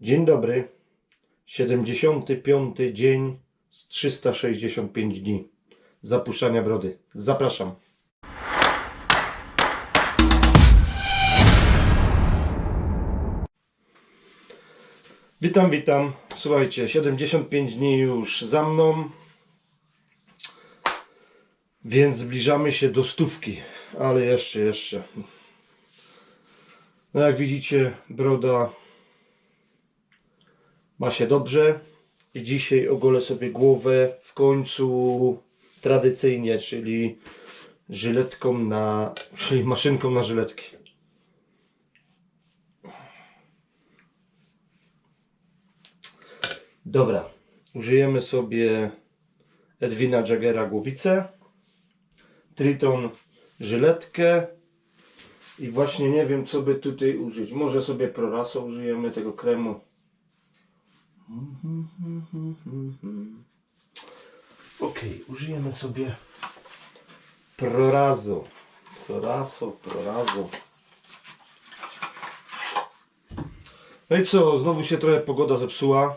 Dzień dobry. 75 dzień z 365 dni zapuszczania brody. Zapraszam. Witam, witam. Słuchajcie, 75 dni już za mną. Więc zbliżamy się do stówki. Ale jeszcze, jeszcze. No jak widzicie, broda ma się dobrze i dzisiaj ogolę sobie głowę w końcu tradycyjnie, czyli żyletką na, czyli maszynką na żyletki. Dobra, użyjemy sobie Edwina Jagera głowicę, Triton żyletkę i właśnie nie wiem co by tutaj użyć. Może sobie Proraso użyjemy tego kremu. Ok, użyjemy sobie Prorazo. Proraso, Prorazo. No i co, znowu się trochę pogoda zepsuła.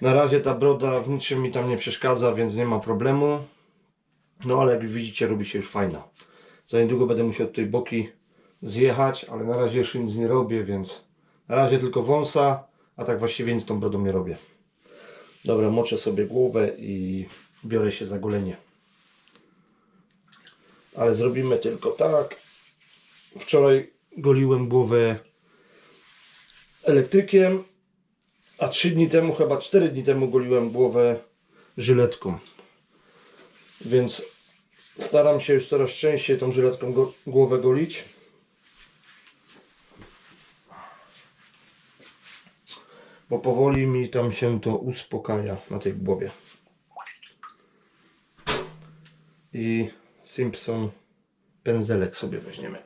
Na razie ta broda w niczym mi tam nie przeszkadza, więc nie ma problemu. No ale jak widzicie, robi się już fajna. Za niedługo będę musiał tutaj boki zjechać, ale na razie jeszcze nic nie robię, więc na razie tylko wąsa, a tak właściwie nic tą brodą nie robię. Dobra, moczę sobie głowę i biorę się za golenie. Ale zrobimy tylko tak. Wczoraj goliłem głowę elektrykiem, a 3 dni temu, chyba 4 dni temu goliłem głowę żyletką. Więc staram się już coraz częściej tą żyletką go, głowę golić. Bo powoli mi tam się to uspokaja na tej głowie. I Simpson pędzelek sobie weźmiemy.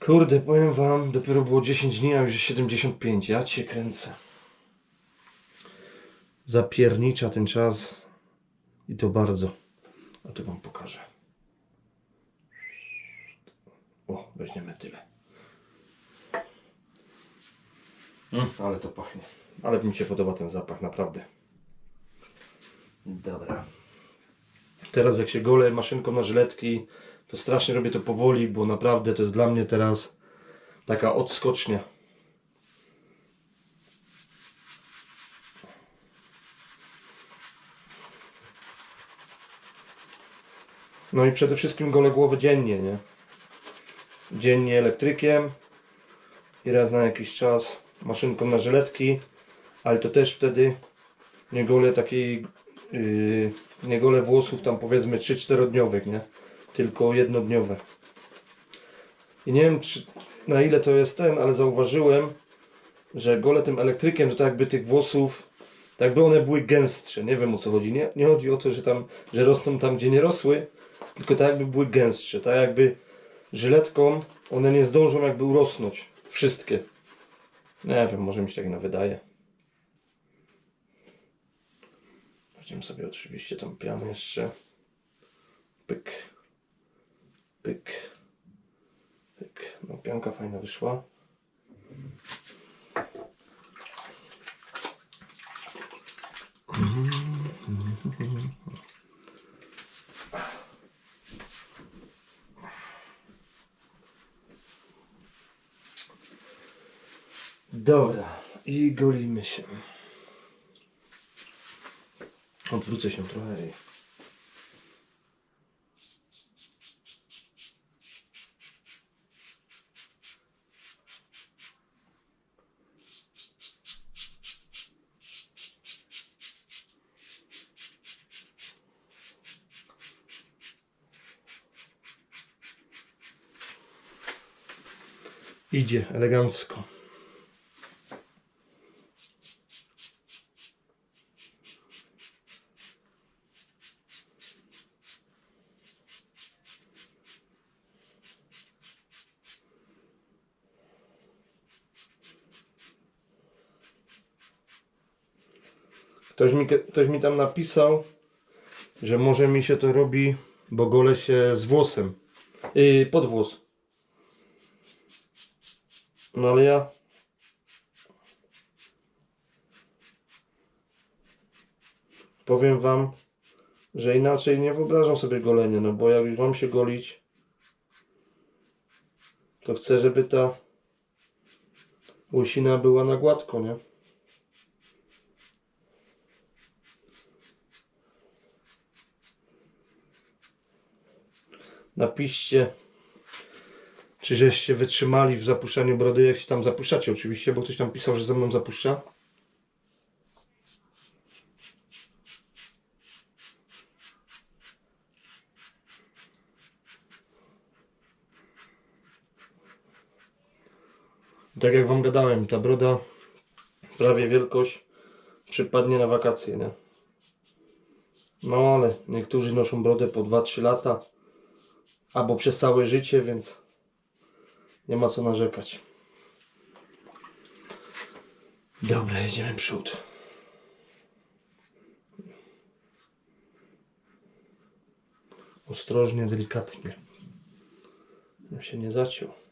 Kurde, powiem wam, dopiero było 10 dni, a już jest 75. Ja cię kręcę. Zapiernicza ten czas. I to bardzo. A to wam pokażę. O, weźmiemy tyle. Mm, ale to pachnie. Ale mi się podoba ten zapach, naprawdę. Dobra. Teraz jak się golę maszynką na żyletki, to strasznie robię to powoli, bo naprawdę to jest dla mnie teraz taka odskocznia. No i przede wszystkim golę głowę dziennie, nie? Dziennie elektrykiem i raz na jakiś czas maszynką na żyletki, ale to też wtedy nie golę takiej yy, nie włosów tam powiedzmy 3-4 dniowych, nie? Tylko jednodniowe. I nie wiem czy, na ile to jest ten, ale zauważyłem, że golę tym elektrykiem to tak jakby tych włosów, tak jakby one były gęstsze. Nie wiem o co chodzi. Nie, nie chodzi o to, że tam, że rosną tam gdzie nie rosły, tylko tak jakby były gęstsze. Tak jakby żyletką one nie zdążą jakby urosnąć. Wszystkie. Nie wiem, może mi się tak na wydaje. Weźmiemy sobie oczywiście tą pianę jeszcze. Pyk. Pyk. Pyk. No pianka fajna wyszła. Dobra, i golimy się. Odwrócę się trochę. Idzie elegancko. Ktoś mi, ktoś mi tam napisał, że może mi się to robi, bo gole się z włosem. Yy, pod włos. No ale ja... Powiem wam, że inaczej nie wyobrażam sobie golenia, no bo jak już mam się golić, to chcę, żeby ta łysina była na gładko, nie? Napiszcie, czy żeście wytrzymali w zapuszczaniu brody, jak się tam zapuszczacie oczywiście, bo ktoś tam pisał, że ze mną zapuszcza. Tak jak wam gadałem, ta broda prawie wielkość przypadnie na wakacje, nie? No ale niektórzy noszą brodę po 2-3 lata albo przez całe życie, więc nie ma co narzekać. Dobra, jedziemy przód. Ostrożnie, delikatnie. Ja się nie zaciął.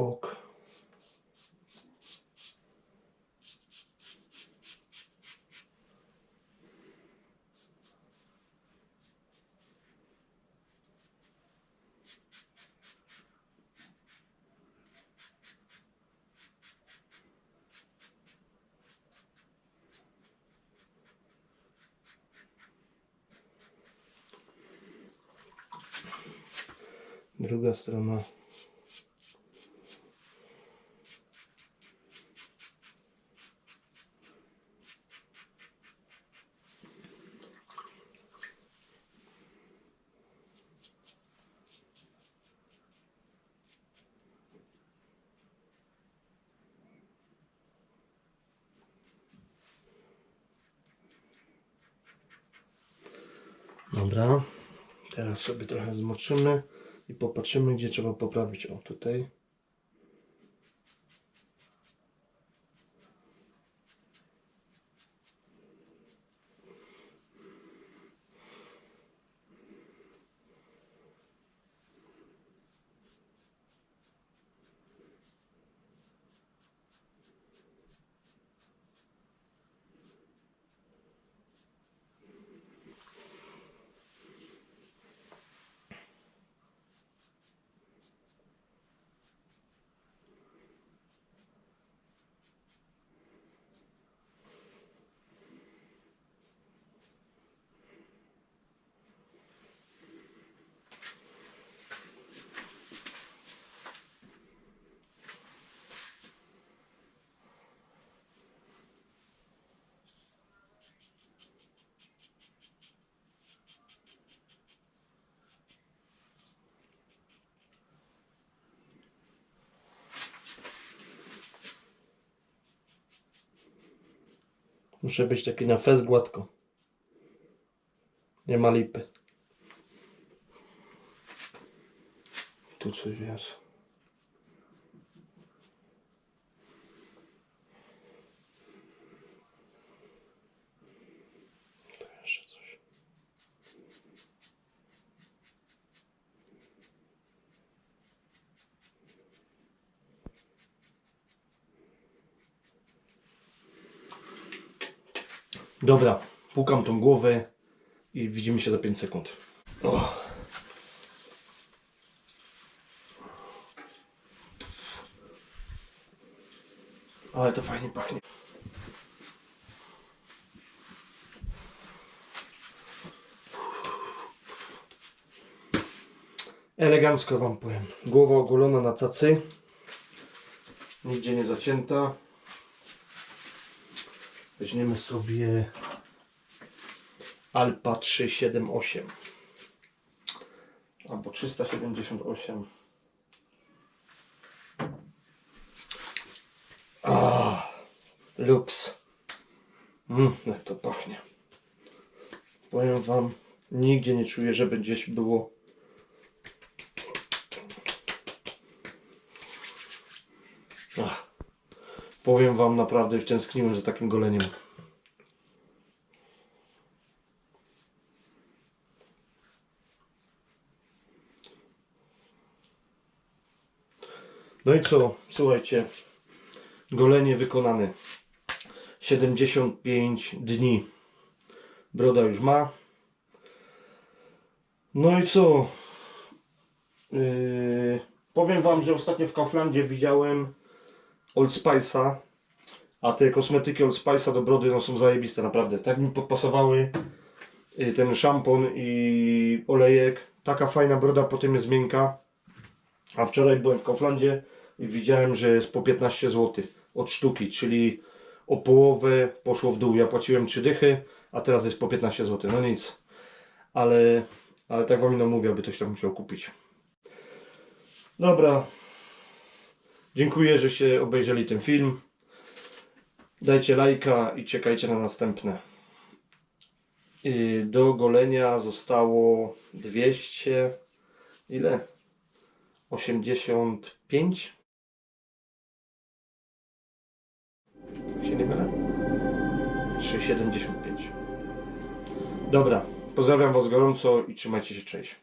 полк. другая сторона Dobra, teraz sobie trochę zmoczymy i popatrzymy, gdzie trzeba poprawić. O, tutaj. Muszę być taki na fez gładko. Nie ma lipy. Tu coś jest. Dobra, pukam tą głowę i widzimy się za 5 sekund. O. Ale to fajnie pachnie. Elegancko wam powiem. Głowa ogolona na cacy. Nigdzie nie zacięta. Weźmiemy sobie Alpa 378 albo 378. A, luks. Mmm, jak to pachnie. Powiem wam, nigdzie nie czuję, żeby gdzieś było. Ach, powiem wam naprawdę, już tęskniłem za takim goleniem. No i co? Słuchajcie, golenie wykonane. 75 dni. Broda już ma. No i co? Yy, powiem wam, że ostatnio w Kauflandzie widziałem Old Spice'a, a te kosmetyki Old Spice'a do brody no, są zajebiste, naprawdę. Tak mi podpasowały yy, ten szampon i olejek. Taka fajna broda potem jest miękka. A wczoraj byłem w Kauflandzie i widziałem, że jest po 15 zł od sztuki, czyli o połowę poszło w dół. Ja płaciłem 3 dychy, a teraz jest po 15 zł. No nic. Ale, ale tak wam no mówię, aby ktoś tam musiał kupić. Dobra. Dziękuję, że się obejrzeli ten film. Dajcie lajka i czekajcie na następne. I do golenia zostało 200. Ile? 85? Jak się nie mylę? 3,75. Dobra, pozdrawiam Was gorąco i trzymajcie się, cześć.